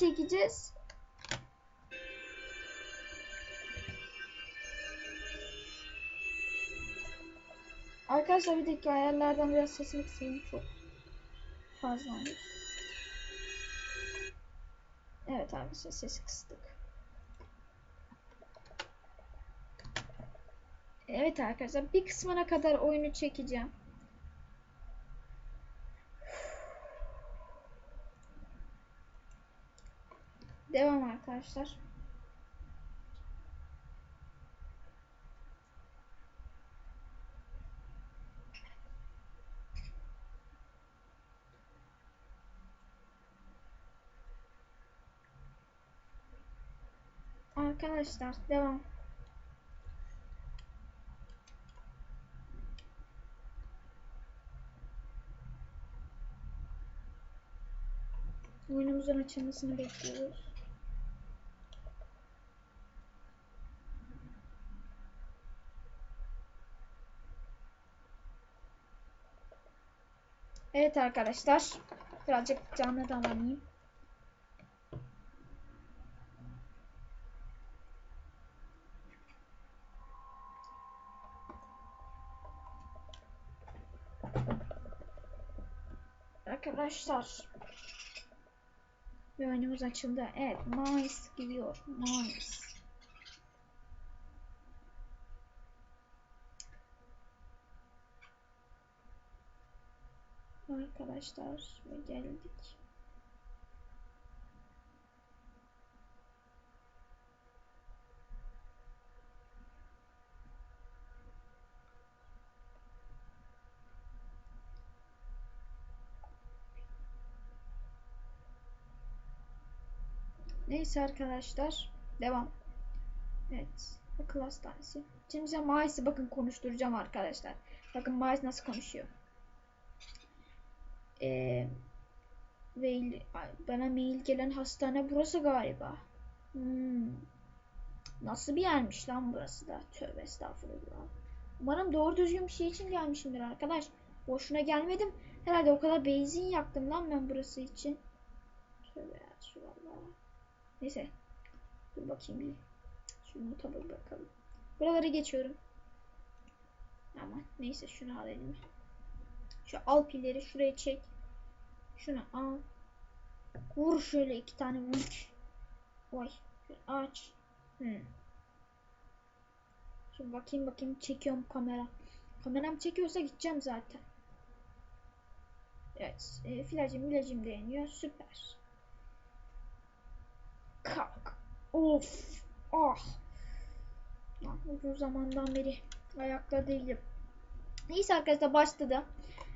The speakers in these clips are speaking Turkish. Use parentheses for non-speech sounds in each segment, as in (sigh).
çekeceğiz. Arkadaşlar bir dakika ayarlardan biraz sesini kısayım çok fazla olmuş. Evet arkadaşlar sesi kıstık. Evet arkadaşlar bir kısmına kadar oyunu çekeceğim. Devam arkadaşlar. Arkadaşlar devam. Oyunumuzun açılmasını bekliyoruz. Evet arkadaşlar. Birazcık canlı davranayım. Arkadaşlar. Bir oyunumuz açıldı. Evet. Nice gidiyor. Nice. Arkadaşlar ve geldik. Neyse arkadaşlar. Devam. Evet. Akıl hastanesi. Şimdi size Mais'i bakın konuşturacağım arkadaşlar. Bakın Mais nasıl konuşuyor. Ee, mail, bana mail gelen hastane burası galiba. Hmm. Nasıl bir yermiş lan burası da. Tövbe estağfurullah. Umarım doğru düzgün bir şey için gelmişimdir arkadaş. Boşuna gelmedim. Herhalde o kadar benzin yaktım lan ben burası için. Tövbe ya. Vallahi. Neyse. Dur bakayım bir. Şunu tabi bakalım. Buraları geçiyorum. Ama neyse şunu al elime. Şu al pilleri şuraya çek. Şunu al. Vur şöyle iki tane vur. Oy. Aç. Hmm. Şimdi bakayım bakayım çekiyorum kamera. Kameram çekiyorsa gideceğim zaten. Evet. E, filacım ilacım deniyor. Süper. Kalk. Of. Ah. Uzun zamandan beri ayakta değilim. Neyse arkadaşlar başladı.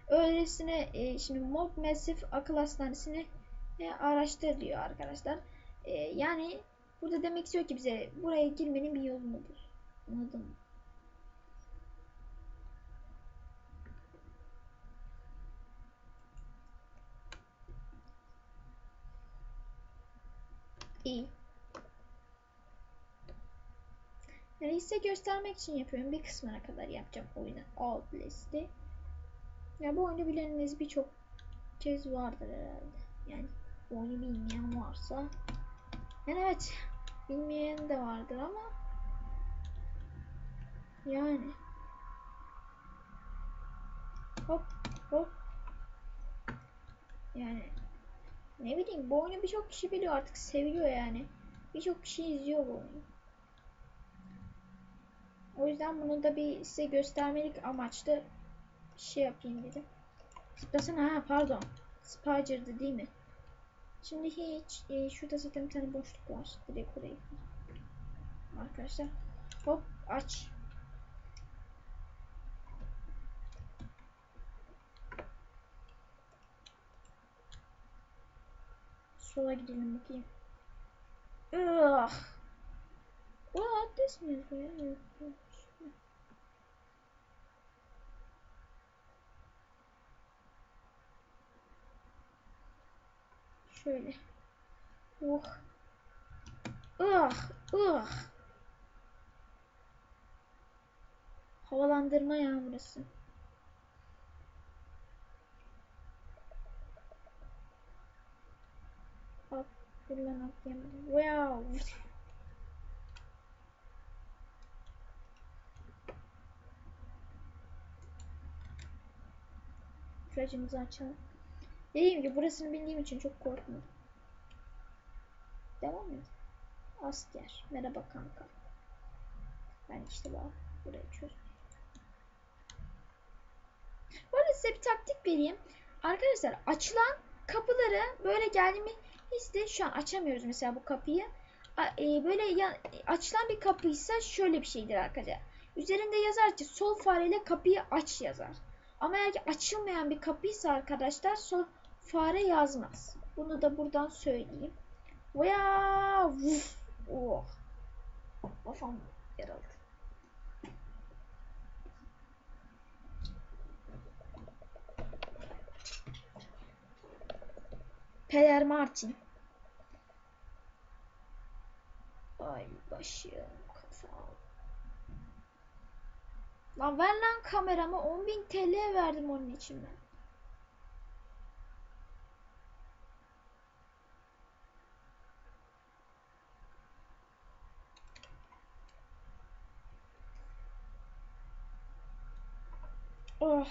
Öylesine e, şimdi Mob Massive akıl hastanesini e, araştır diyor arkadaşlar. E, yani burada demek istiyor ki bize buraya girmenin bir yolunu bul. Anladın mı? İyi. Yani size göstermek için yapıyorum. Bir kısmına kadar yapacağım oyunu. Outlast'i. Ya bu oyunu bileniniz birçok kez vardır herhalde. Yani bu oyunu bilmeyen varsa. Yani evet. Bilmeyen de vardır ama. Yani. Hop hop. Yani. Ne bileyim bu oyunu birçok kişi biliyor artık seviliyor yani. Birçok kişi izliyor bu oyunu. O yüzden bunu da bir size göstermelik amaçlı şey yapayım dedim. Zıplasana ha pardon. Spider'dı değil mi? Şimdi hiç e, şurada zaten bir tane boşluk var. Direkt oraya Arkadaşlar hop aç. Sola gidelim bakayım. Ugh. What? This means Şöyle. Oh. Ah, ah. Havalandırma ya burası. Hop, Dur lan atlayamadım. Wow. Flash'ımızı açalım. Dediğim gibi burasını bildiğim için çok korkmadım. Devam et. Asker. Merhaba kanka. Ben işte bak burayı çöz. Bu arada size bir taktik vereyim. Arkadaşlar açılan kapıları böyle geldiğimi hissi şu an açamıyoruz mesela bu kapıyı. E, böyle ya- açılan bir kapıysa şöyle bir şeydir arkadaşlar. Üzerinde yazar ki sol fareyle kapıyı aç yazar. Ama eğer ki açılmayan bir kapıysa arkadaşlar sol fare yazmaz. Bunu da buradan söyleyeyim. Veya vuf. Oh. Kafam yaraldı. Peder Martin. Ay başım kafam. Lan ver lan kameramı 10.000 TL verdim onun için ben. Oh.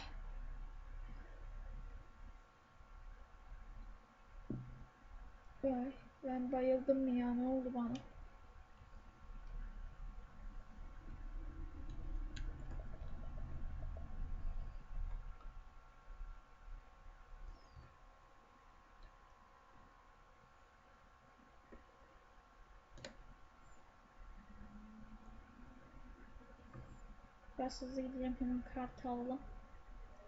Ay, ben bayıldım ya ne oldu bana? Biraz hızlı gideceğim hemen kart alalım.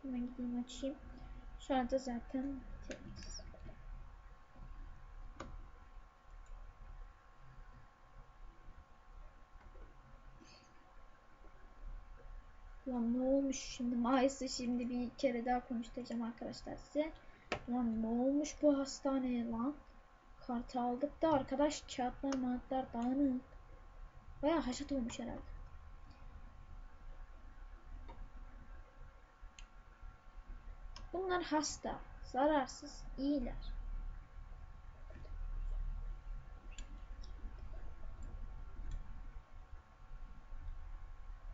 Hemen gideyim açayım. Şu anda zaten bitiririz. Lan ne olmuş şimdi? Mayıs'ı şimdi bir kere daha konuşturacağım arkadaşlar size. Lan ne olmuş bu hastaneye lan? Kartı aldık da arkadaş kağıtlar mağıtlar dağınık. Baya haşat olmuş herhalde. Bunlar hasta, zararsız, iyiler.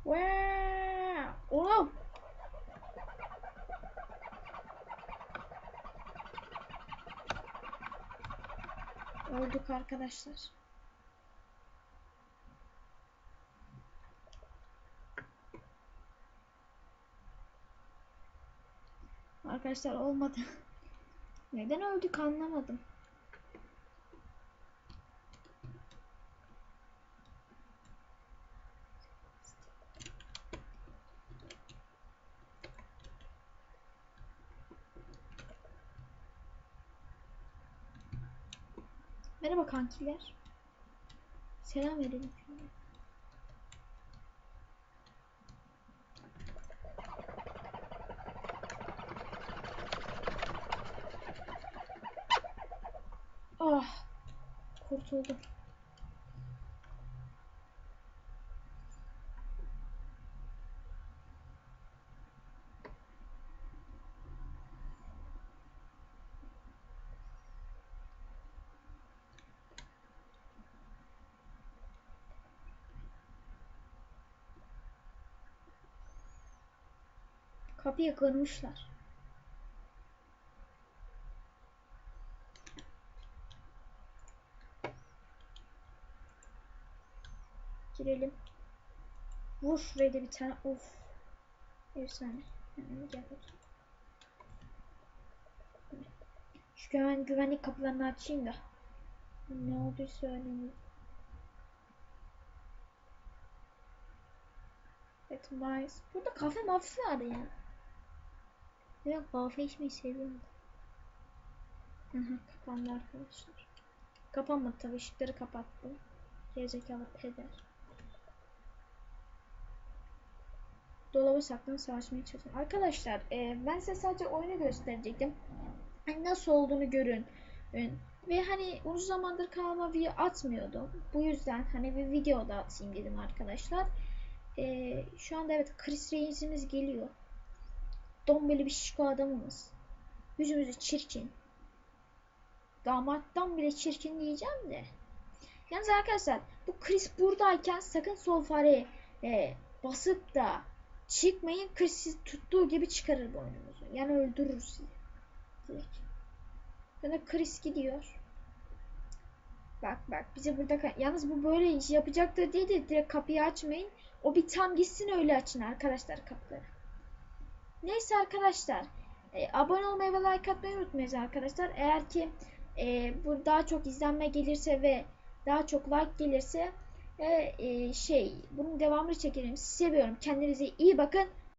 Wow! Oğlum! Öldük arkadaşlar. Arkadaşlar olmadı. (laughs) Neden öldük anlamadım. Merhaba kankiler. Selam verelim şöyle. Ah, kurtuldum. Kapıyı kırmışlar. Girelim. Vur şuraya da bir tane. Of. Efsane. Hemen gel bakayım. Şu güven, güvenlik kapılarını açayım da. Ne olduysa önemli. Evet Mars. Burada kafe mafya var ya. Ben kahve içmeyi seviyorum. Aha kapandı arkadaşlar. Kapanmadı tabii ışıkları kapattım. Gerizekalı peder. Dolaba saklanıp savaşmaya çalışıyorum. Arkadaşlar e, ben size sadece oyunu gösterecektim. Hani nasıl olduğunu görün. Ve hani uzun zamandır kanalıma video atmıyordum. Bu yüzden hani bir video da atayım dedim arkadaşlar. E, şu anda evet Chris Reis'imiz geliyor. Dombeli bir şişko adamımız. Yüzümüzü çirkin. damattan bile çirkin diyeceğim de. Yalnız arkadaşlar bu Chris buradayken sakın sol fareye basıp da çıkmayın. Chris sizi tuttuğu gibi çıkarır boynunuzu. Yani öldürür sizi. Direkt. Sonra Chris gidiyor. Bak bak bize burada yalnız bu böyle iş yapacaktır diye de direkt kapıyı açmayın. O bir tam gitsin öyle açın arkadaşlar kapıları. Neyse arkadaşlar. e, abone olmayı ve like atmayı unutmayın arkadaşlar. Eğer ki e, bu daha çok izlenme gelirse ve daha çok like gelirse e, e, şey bunun devamını çekelim. Sizi seviyorum. Kendinize iyi bakın.